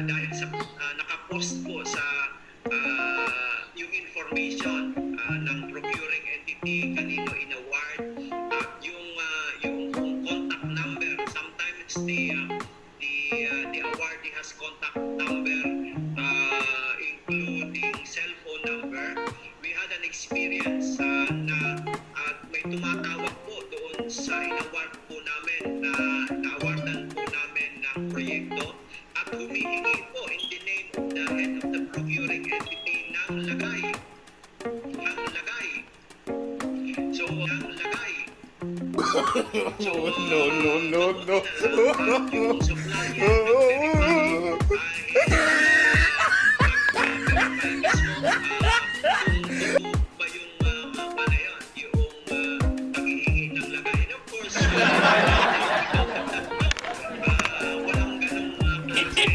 dahil sa ah, nakapost po sa ah, yung information ah, ng procuring entity kanino in-award. At yung ah, yung contact number sometimes the ah, the ah, the awardee has contact number ah, including cellphone number. We had an experience ah, na at may tumatawag po doon sa in-award po namin na na-awardan po namin ng proyekto humihili po in the name of the head of the procuring entity ng lagay. Ng lagay. So, ng lagay. so, uh, no, no, no, no. Thank you.